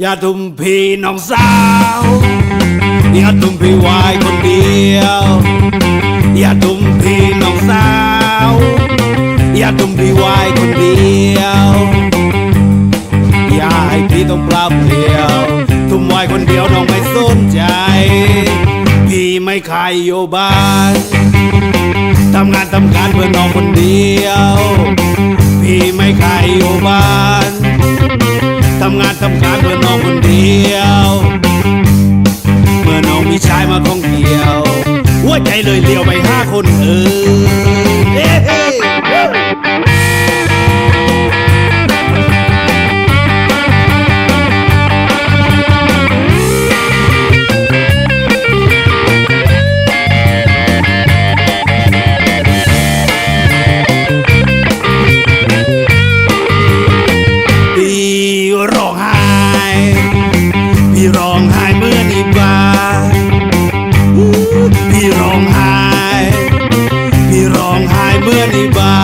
อย่าทุ่มพี่น้องสาว อย่าทุ่มพี่วายคนเดียว อย่าทุ่มพี่น้องสาว อย่าทุ่มพี่วายคนเดียว อย่าให้พี่ต้องปล่าเปลี่ยว ทุ่มวายคนเดียวน้องไม่สนใจ พี่ไม่ขายอยู่บ้านทำงานทำการเพื่อน้องคนเดียว พี่ไม่ขายอยู่บ้าน ทำงานทำการเพื่อน้องคนเดียว เมื่อน้องมีชายมาของเกี่ยวหัวใจเลยเลี้ยวไปห้าคนเออ พี่ร้องไห้พี่ร้องไห้เมื่อดีบา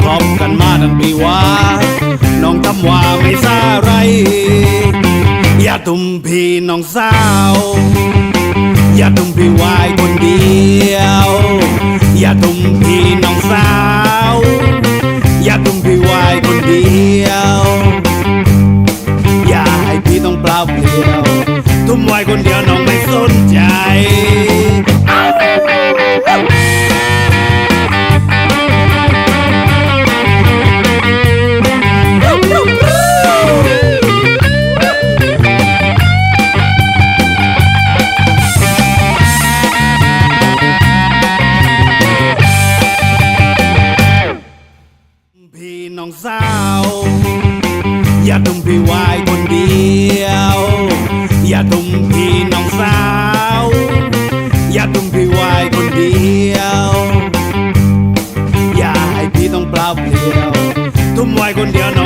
พร้อมกันมาทั้งปีว่า น้องทำว่าไม่ซาไร อย่าทุ่มพี่น้องสาว อย่าทุ่มพี่วายคนเดียว ทุ่มไว้คนเดียวน้องไม่สนใจพี่น้องสาว อย่าทุ่มพี่วายคนเดียว อย่าตุ่มพี่น้องสาว อย่าตุ่มพี่วายคนเดียว อย่าให้พี่ต้องเปล่าเปลี่ยว ทุ่มวายคนเดียว